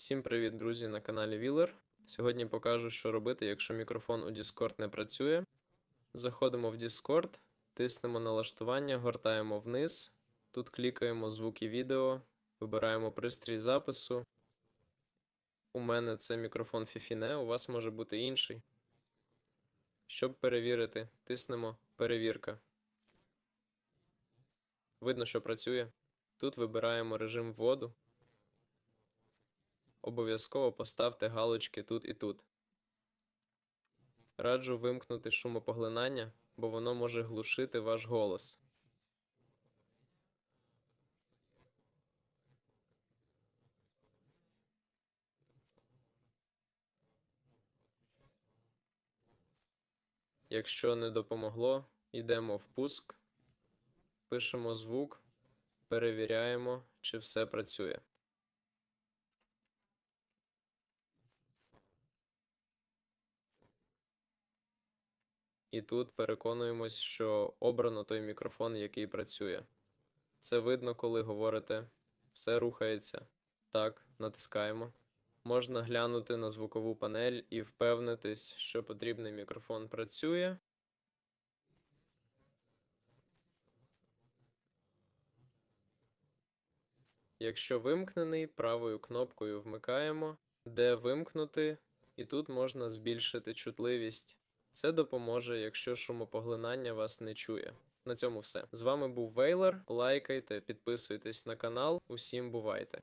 Всім привіт, друзі, на каналі Вілер. Сьогодні покажу, що робити, якщо мікрофон у Discord не працює. Заходимо в Discord, тиснемо налаштування, гортаємо вниз. Тут клікаємо звук і відео, вибираємо пристрій запису. У мене це мікрофон Fifine, у вас може бути інший. Щоб перевірити, тиснемо Перевірка. Видно, що працює. Тут вибираємо режим вводу. Обов'язково поставте галочки тут і тут. Раджу вимкнути шумопоглинання, бо воно може глушити ваш голос. Якщо не допомогло, йдемо в пуск, пишемо звук, перевіряємо, чи все працює. І тут переконуємось, що обрано той мікрофон, який працює. Це видно, коли говорите, все рухається. Так, натискаємо. Можна глянути на звукову панель і впевнитись, що потрібний мікрофон працює. Якщо вимкнений, правою кнопкою вмикаємо, де вимкнути, і тут можна збільшити чутливість. Це допоможе, якщо шумопоглинання вас не чує. На цьому все. З вами був Вейлер. Лайкайте, підписуйтесь на канал. Усім бувайте!